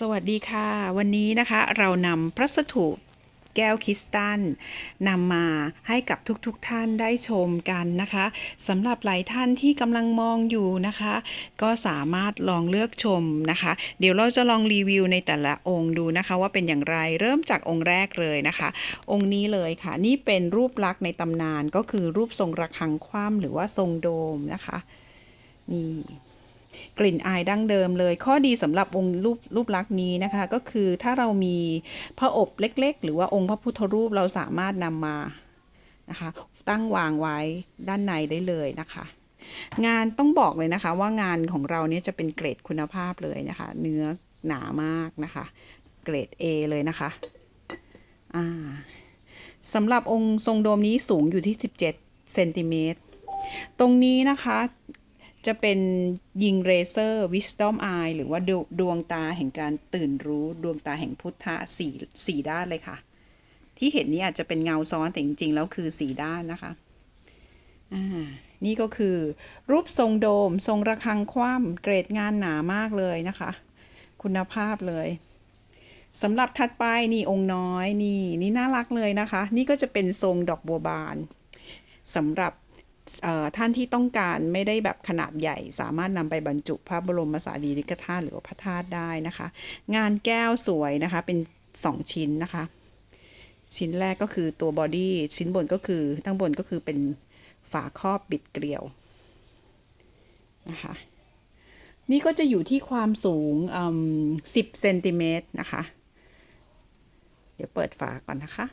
สวัสดีค่ะ วันนี้นะคะเรานำพระสถูปแก้วคริสตัลนำมาให้กับทุกๆทท่านได้ชมกันนะคะสำหรับหลายท่านที่กำลังมองอยู่นะคะ ก็สามารถลองเลือกชมนะคะ เดี๋ยวเราจะลองรีวิวในแต่ละองค์ดูนะคะ ว่าเป็นอย่างไรเริ่มจากองค์แรกเลยนะคะ องค์นี้เลยค่ะ นี่เป็นรูปลักษณ์ในตำนานก็คือรูปทรงระฆังคว่ำหรือว่าทรงโดมนะคะนี่ กลิ่นอายดั้งเดิมเลย ข้อดีสำหรับองค์รูปรูปลักษณ์นี้นะคะ ก็คือถ้าเรามีพระอบเล็กๆ หรือว่าองค์พระพุทธรูปเราสามารถนำมานะคะ ตั้งวางไว้ด้านในได้เลยนะคะ งานต้องบอกเลยนะคะ ว่างานของเราเนี่ยจะเป็นเกรดคุณภาพเลยนะคะ เนื้อหนามากนะคะ เกรด A เลยนะคะอ่าสำหรับองค์ทรงโดมนี้สูงอยู่ที่ 17เซนติเมตรตรงนี้นะคะ จะเป็นยิงเรเซอร์ Wisdom Eye หรือว่าดวดวงตาแห่งการตื่นรู้ดวงตาแห่งพุทธะสี่สี่ด้านเลยค่ะ ที่เห็นนี้อาจจะเป็นเงาซ้อนแต่จริงๆ แล้วคือสี่ด้านนะคะนี่ก็คือรูปทรงโดม ทรงระฆังคว่ำเกรดงานหนามากเลยนะคะ คุณภาพเลยสำหรับถัดไปนี่องค์น้อยนี่นี่น่ารักเลยนะคะ นี่ก็จะเป็นทรงดอกบัวบานสำหรับ ท่านที่ต้องการไม่ได้แบบขนาดใหญ่ สามารถนำไปบรรจุพระบรมสารีริกธาตุหรือพระธาตุได้นะคะ งานแก้วสวยนะคะ เป็น 2 ชิ้นนะคะ ชิ้นแรกก็คือตัวบอดี้ชิ้นบนก็คือทั้งบนก็คือเป็นฝาครอบบิดเกลียวนะคะนี่ก็จะอยู่ที่ความสูง10เซนติเมตรนะคะ เดี๋ยวเปิดฝาก่อนนะคะ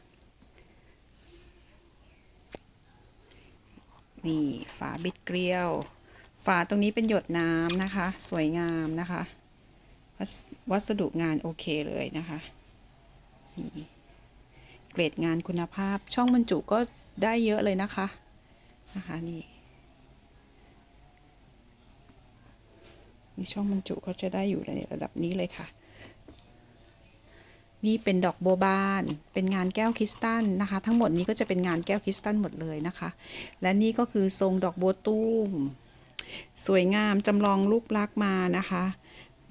นี่ฝาบิดเกลียว ฝาตรงนี้เป็นหยดน้ำนะคะ สวยงามนะคะวัสวัสดุงานโอเคเลยนะคะนี่เกรดงานคุณภาพช่องบรรจุก็ได้เยอะเลยนะคะนะคะนี่นี่ช่องบรรจุก็จะได้อยู่ในระดับนี้เลยค่ะ นี่เป็นดอกโบบาน เป็นงานแก้วคริสตัลนะคะ ทั้งหมดนี้ก็จะเป็นงานแก้วคริสตัลหมดเลยนะคะ และนี่ก็คือทรงดอกโบตุ้ม สวยงามจำลองรูปลักษ์มานะคะ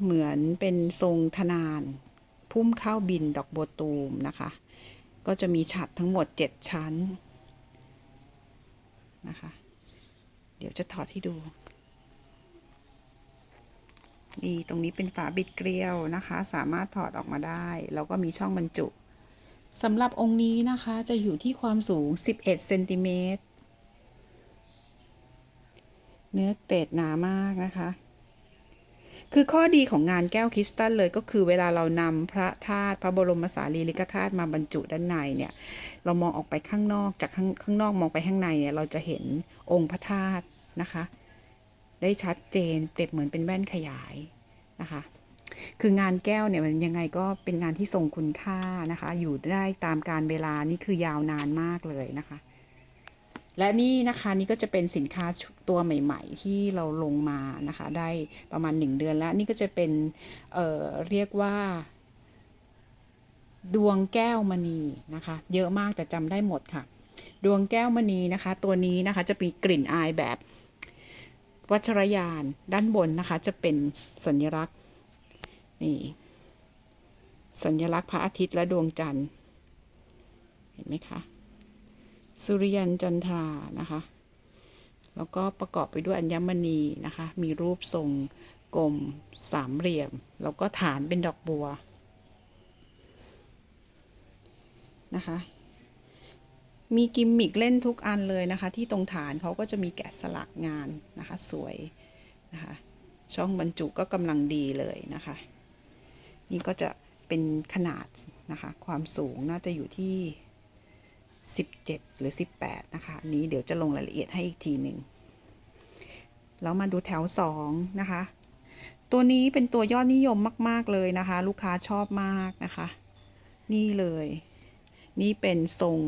เหมือนเป็นทรงธนาน พุ่มเข้าบินดอกโบตูมนะคะ ก็จะมีฉัดทั้งหมด 7 ชั้นนะคะ เดี๋ยวจะถอดให้ดู นี่ตรงนี้เป็นฝาบิดเกลียวนะคะ สามารถถอดออกมาได้ แล้วก็มีช่องบรรจุสำหรับองค์นี้นะคะจะอยู่ที่ความสูง 11เซนติเมตรเนื้อเกรดหนามากนะคะ คือข้อดีของงานแก้วคริสตัลเลยก็คือเวลาเรานำพระธาตุพระบรมสารีริกธาตุมาบรรจุด้านในเนี่ย เรามองออกไปข้างนอกจากข้างข้างนอกมองไปข้างในเนี่ยเราจะเห็นองค์พระธาตุนะคะ ได้ชัดเจน เปรียบเหมือนเป็นแว่นขยายนะคะ คืองานแก้วเนี่ยมันยังไงก็เป็นงานที่ทรงคุณค่านะคะ อยู่ได้ตามการเวลานี่คือยาวนานมากเลยนะคะ และนี่นะคะนี่ก็จะเป็นสินค้าตัวใหม่ ๆ ที่เราลงมานะคะ ได้ประมาณ 1 เดือนแล้วนี่ก็จะเป็นเเรียกว่าดวงแก้วมณีนะคะ เยอะมากแต่จำได้หมดค่ะ ดวงแก้วมณีนะคะ ตัวนี้นะคะจะมีกลิ่นอายแบบ วัชรยานด้านบนนะคะ จะเป็นสัญลักษณ์นี่สัญลักษณ์พระอาทิตย์และดวงจันทร์ เห็นไหมคะ สุริยันจันทรานะคะ แล้วก็ประกอบไปด้วยอัญมณีนะคะ มีรูปทรงกลมสามเหลี่ยม แล้วก็ฐานเป็นดอกบัวนะคะ มีกิมมิกเล่นทุกอันเลยนะคะ ที่ตรงฐานเขาก็จะมีแกะสลักงานนะคะ สวยนะคะ ช่องบรรจุก็กำลังดีเลยนะคะ นี่ก็จะเป็นขนาดนะคะ ความสูงน่าจะอยู่ที่ 17 หรือ 18 นะคะอันนี้เดี๋ยวจะลงรายละเอียดให้อีกทีหนึ่งแล้วมาดูแถว 2 นะคะ ตัวนี้เป็นตัวยอดนิยมมาก ๆ เลยนะคะ ลูกค้าชอบมากนะคะ นี่เลย นี่เป็นทรง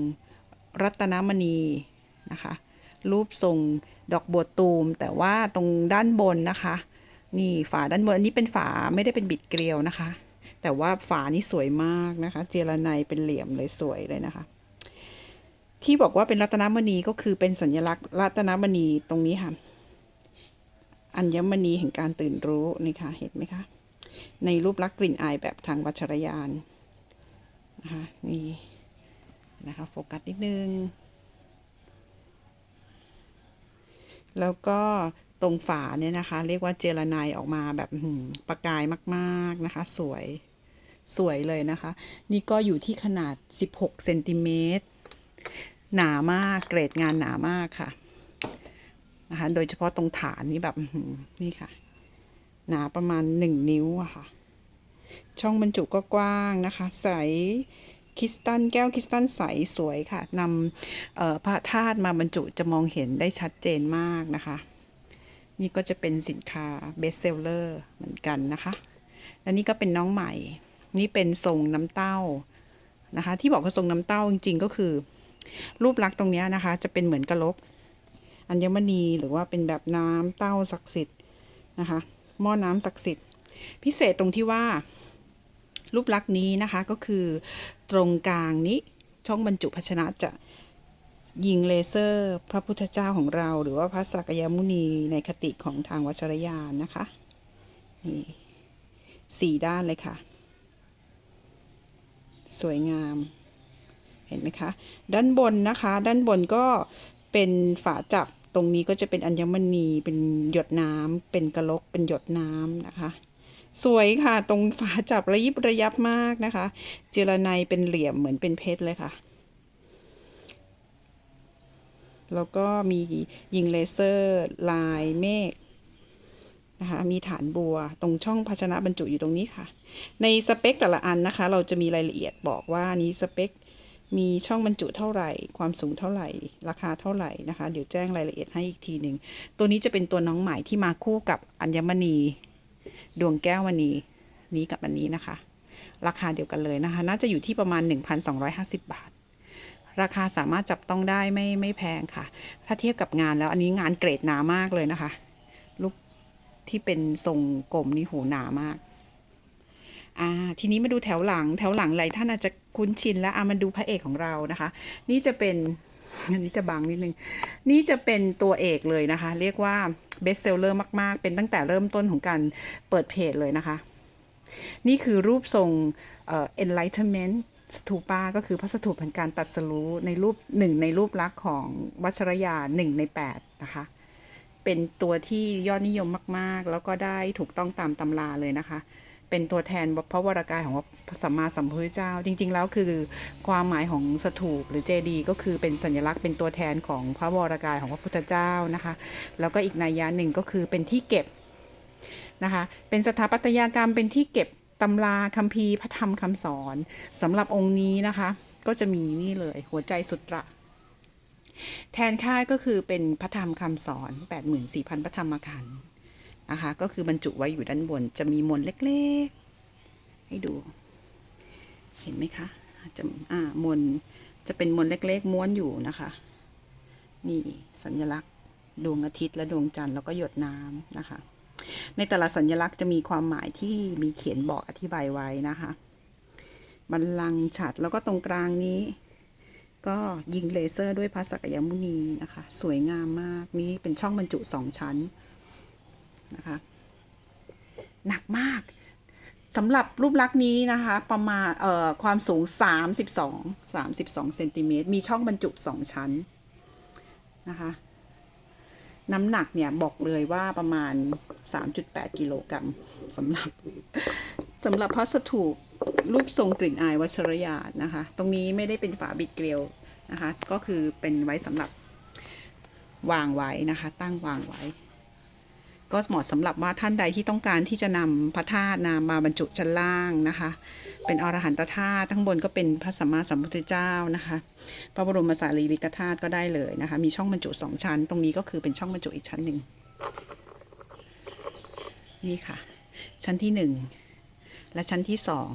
รัตนมณีนะคะ รูปทรงดอกบัวตูม แต่ว่าตรงด้านบนนะคะ นี่ฝาด้านบนอันนี้เป็นฝาไม่ได้เป็นบิดเกลียวนะคะ แต่ว่าฝานี่สวยมากนะคะ เจรไนเป็นเหลี่ยมเลยสวยเลยนะคะ ที่บอกว่าเป็นรัตนมณีก็คือเป็นสัญลักษณ์รัตนมณีตรงนี้ค่ะอัญมณีแห่งการตื่นรู้นี่ค่ะเห็นไหมคะ ในรูปลักษณ์กลิ่นอายแบบทางวัชรยานนะคะนี่ นะคะโฟกัสนิดนึง แล้วก็ตรงฝาเนี่ยนะคะ เรียกว่าเจลาไนออกมาแบบประกายมากๆนะคะ สวยสวยเลยนะคะ นี่ก็อยู่ที่ขนาด 16เซนติเมตรหนามากเกรดงานหนามากค่ะนะคะโดยเฉพาะตรงฐานนี่แบบนี่ค่ะ หนาประมาณ 1 นิ้วอะค่ะ ช่องบรรจุก็กว้างนะคะ ใส คริสตัลแก้วคริสตัลใสสวยค่ะนำพระธาตุมาบรรจุจะมองเห็นได้ชัดเจนมากนะคะ นี่ก็จะเป็นสินค้าเบสเซลเลอร์เหมือนกันนะคะ และนี่ก็เป็นน้องใหม่ นี่เป็นทรงน้ำเต้านะคะ ที่บอกว่าทรงน้ำเต้าจริงๆก็คือ รูปลักษณ์ตรงนี้นะคะ จะเป็นเหมือนกระลกอัญมณีหรือว่าเป็นแบบน้ำเต้าศักดิ์สิทธิ์นะคะ หม้อน้ำศักดิ์สิทธิ์ พิเศษตรงที่ว่า รูปลักษณ์นี้นะคะก็คือตรงกลางนี้ช่องบรรจุภาชนะจะยิงเลเซอร์พระพุทธเจ้าของเรา หรือว่าพระสักยมุนีในคติของทางวัชรยานนะคะนี่สี่ด้านเลยค่ะ สวยงาม เห็นไหมคะ ด้านบนนะคะ ด้านบนก็เป็นฝาจับตรงนี้ก็จะเป็นอัญมณีเป็นหยดน้ำเป็นกระลกเป็นหยดน้ำนะคะ สวยค่ะตรงฝาจับระยิบระยับมากนะคะ เจรไนเป็นเหลี่ยมเหมือนเป็นเพชรเลยค่ะ แล้วก็มียิงเลเซอร์ลายเมฆนะคะมีฐานบัวตรงช่องภาชนะบรรจุอยู่ตรงนี้ค่ะ ในสเปคแต่ละอันนะคะ เราจะมีรายละเอียดบอกว่านี้สเปคมีช่องบรรจุเท่าไหร่ ความสูงเท่าไหร่ ราคาเท่าไหร่นะคะ เดี๋ยวแจ้งรายละเอียดให้อีกทีหนึ่ง ตัวนี้จะเป็นตัวน้องใหม่ที่มาคู่กับอัญมณี ดวงแก้วมณีนี้กับอันนี้นะคะ ราคาเดียวกันเลยนะคะ น่าจะอยู่ที่ประมาณ 1,250 บาท ราคาสามารถจับต้องได้ไม่ไม่แพงค่ะ ถ้าเทียบกับงานแล้วอันนี้งานเกรดหนามากเลยนะคะ ลูกที่เป็นทรงกลมนี่โหหนามากอ่าทีนี้มาดูแถวหลังแถวหลังหลายท่านอาจจะคุ้นชินแล้วอ่ามาดูพระเอกของเรานะคะ นี่จะเป็นอันนี้จะบังนิดนึง นี่จะเป็นตัวเอกเลยนะคะ เรียกว่า เบสเซลเลอร์มาก ๆ เป็นตั้งแต่เริ่มต้นของการเปิดเพจเลยนะคะ นี่คือรูปทรง enlightenment stupa ก็คือพระสถูปแห่งการตัดสรู้ในรูปหนึ่งในรูปลักษณ์ของวัชรยาหนึ่งในแปดนะคะเป็นตัวที่ยอดนิยมมาก ๆ แล้วก็ได้ถูกต้องตามตำราเลยนะคะ เป็นตัวแทนพระวรากายของพระสัมมาสัมพุทธเจ้า จริง ๆ แล้วคือความหมายของสถูปหรือเจดีก็คือเป็นสัญลักษณ์เป็นตัวแทนของพระวรากายของพระพุทธเจ้านะคะ แล้วก็อีกนัยยะหนึ่งก็คือเป็นที่เก็บนะคะ เป็นสถาปัตยกรรมเป็นที่เก็บตำราคัมภีร์พระธรรมคำสอนสำหรับองค์นี้นะคะ ก็จะมีนี่เลยหัวใจสุตระแทนค่ายก็คือเป็นพระธรรมคำสอน 84,000 พระธรรมขันธ์ นะคะก็คือบรรจุไว้อยู่ด้านบน จะมีมนเล็กๆ ให้ดู เห็นไหมคะจะอ่ามนจะเป็นมนเล็กๆ ม้วนอยู่นะคะนี่สัญลักษณ์ดวงอาทิตย์และดวงจันทร์แล้วก็หยดน้ำนะคะ ในแต่ละสัญลักษณ์จะมีความหมายที่มีเขียนบอกอธิบายไว้นะคะบัลลังก์ฉัตรแล้วก็ตรงกลางนี้ ก็ยิงเลเซอร์ด้วยพระสักยมุนีนะคะ สวยงามมาก นี่เป็นช่องบรรจุสองชั้น นะคะหนักมากสำหรับรูปลักษณ์นี้นะคะ ประมาณเอ่อความสูง 32 32เซนติเมตรมีช่องบรรจุสองชั้นนะคะน้ำหนักเนี่ยบอกเลยว่าประมาณ 3.8 กิโลกรัมสำหรับสำหรับพระสถูปรูปทรงกลิ่นอายวัชรยาตนะคะ ตรงนี้ไม่ได้เป็นฝาบิดเกลียวนะคะ ก็คือเป็นไว้สำหรับวางไว้นะคะ ตั้งวางไว้ ก็เหมาะสำหรับว่าท่านใดที่ต้องการที่จะนำพระธาตุนามาบรรจุชั้นล่างนะคะ เป็นอรหันตธาตุทั้งบนก็เป็นพระสัมมาสัมพุทธเจ้านะคะ พระบรมสารีริกธาตุก็ได้เลยนะคะ มีช่องบรรจุสองชั้น ตรงนี้ก็คือเป็นช่องบรรจุอีกชั้นหนึ่งนี่ค่ะ ชั้นที่หนึ่งและชั้นที่สอง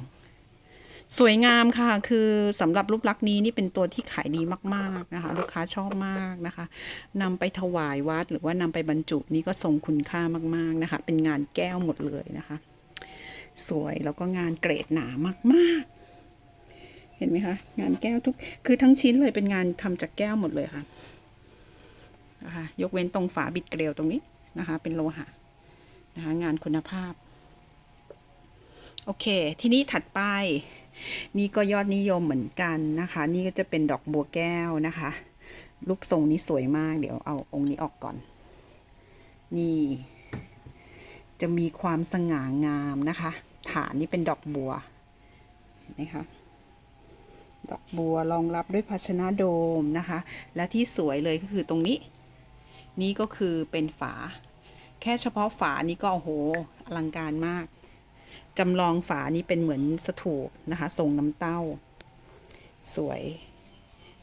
สวยงามค่ะ คือสำหรับรูปลักษณ์นี้นี่เป็นตัวที่ขายดีมากๆนะคะ ลูกค้าชอบมากนะคะนำไปถวายวัดหรือว่านำไปบรรจุนี่ก็ทรงคุณค่ามากๆนะคะ เป็นงานแก้วหมดเลยนะคะ สวยแล้วก็งานเกรดหนามากๆ เห็นไหมคะ งานแก้วทุก คือทั้งชิ้นเลยเป็นงานทำจากแก้วหมดเลยค่ะนะคะยกเว้นตรงฝาบิดเกลียวตรงนี้นะคะ เป็นโลหะนะคะ งานคุณภาพ โอเค ทีนี้ถัดไป นี่ก็ยอดนิยมเหมือนกันนะคะ นี่ก็จะเป็นดอกบัวแก้วนะคะ รูปทรงนี้สวยมาก เดี๋ยวเอาองค์นี้ออกก่อน นี่ จะมีความสง่างามนะคะ ฐานนี่เป็นดอกบัวเห็นไหมคะดอกบัวรองรับด้วยภาชนะโดมนะคะ และที่สวยเลยก็คือตรงนี้ นี่ก็คือเป็นฝา แค่เฉพาะฝานี่ก็โอ้โหอลังการมาก จำลองฝานี้เป็นเหมือนสถูปนะคะ ทรงน้ำเต้า สวย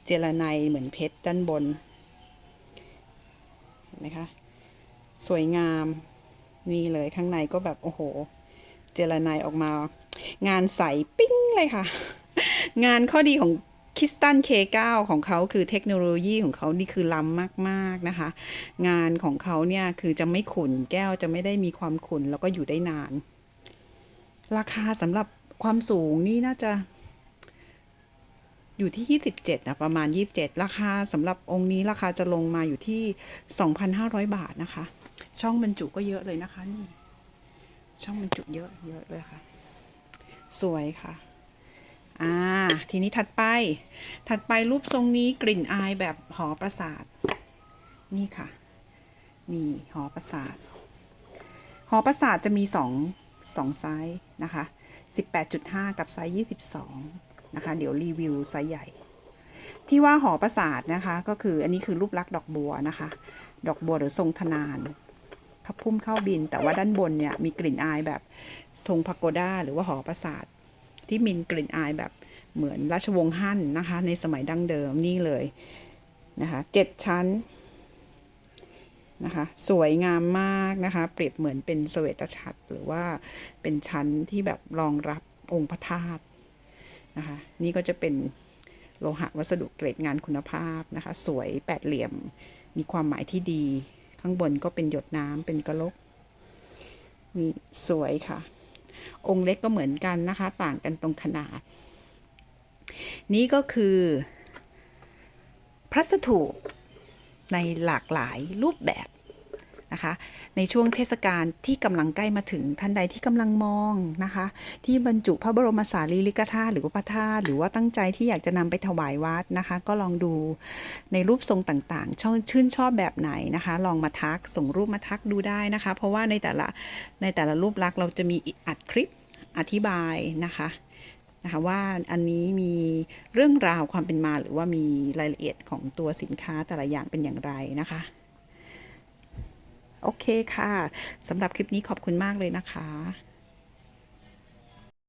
เจรไนเหมือนเพชรด้านบนเห็นไหมคะ สวยงาม นี่เลยข้างในก็แบบโอ้โห เจรไนออกมา งานใสปิ้งเลยค่ะ งานข้อดีของคิสตัน K9 ของเขาคือเทคโนโลยีของเขานี่คือล้ำมาก ๆ นะคะ งานของเขาเนี่ย คือจะไม่ขุนแก้วจะไม่ได้มีความขุนแล้วก็อยู่ได้นาน ราคาสำหรับความสูงนี่น่าจะ อยู่ที่ 27นะประมาณ 27 ราคาสำหรับองค์นี้ราคาจะลงมาอยู่ที่ 2,500 บาทนะคะ ช่องบรรจุก็เยอะเลยนะคะนี่ ช่องบรรจุเยอะเยอะเลยค่ะ สวยค่ะอ่าทีนี้ถัดไป ถัดไปรูปทรงนี้กลิ่นอายแบบหอประสาท นี่ค่ะ นี่หอประสาท หอประสาทจะมีสอง สองไซส์นะคะ 18.5 กับไซส์ 22 นะคะ เดี๋ยวรีวิวไซส์ใหญ่ ที่ว่าหอประสาทนะคะ ก็คืออันนี้คือรูปลักษณ์ดอกบัวนะคะ ดอกบัวหรือทรงธนานพับพุ่มเข้าบิน แต่ว่าด้านบนเนี่ยมีกลิ่นอายแบบทรงพาโกด้าหรือว่าหอประสาท ที่มีกลิ่นอายแบบเหมือนราชวงศ์ฮั่นนะคะ ในสมัยดั้งเดิมนี่เลยนะคะเจ็ดชั้น นะคะ สวยงามมากนะคะ เปรียบเหมือนเป็นเสวตฉัตรหรือว่าเป็นชั้นที่แบบรองรับองค์พระธาตุนะคะ นี่ก็จะเป็นโลหะวัสดุเกรดงานคุณภาพนะคะ สวยแปดเหลี่ยม มีความหมายที่ดี ข้างบนก็เป็นหยดน้ำเป็นกระลกนี่สวยค่ะ องค์เล็กก็เหมือนกันนะคะ ต่างกันตรงขนาด นี่ก็คือ พระสถูป ในหลากหลายรูปแบบนะคะ ในช่วงเทศกาลที่กำลังใกล้มาถึงท่านใดที่กำลังมองนะคะ ที่บรรจุพระบรมสารีริกธาตุหรือว่าพระธาตุหรือว่าตั้งใจที่อยากจะนำไปถวายวัดนะคะ ก็ลองดูในรูปทรงต่างๆชอบชื่นชอบแบบไหนนะคะ ลองมาทักส่งรูปมาทักดูได้นะคะ เพราะว่าในแต่ละในแต่ละรูปลักษณ์เราจะมีอัดคลิปอธิบายนะคะ นะคะว่าอันนี้มีเรื่องราวความเป็นมาหรือว่ามีรายละเอียดของตัวสินค้าแต่ละอย่างเป็นอย่างไรนะคะโอเคค่ะสำหรับคลิปนี้ขอบคุณมากเลยนะคะ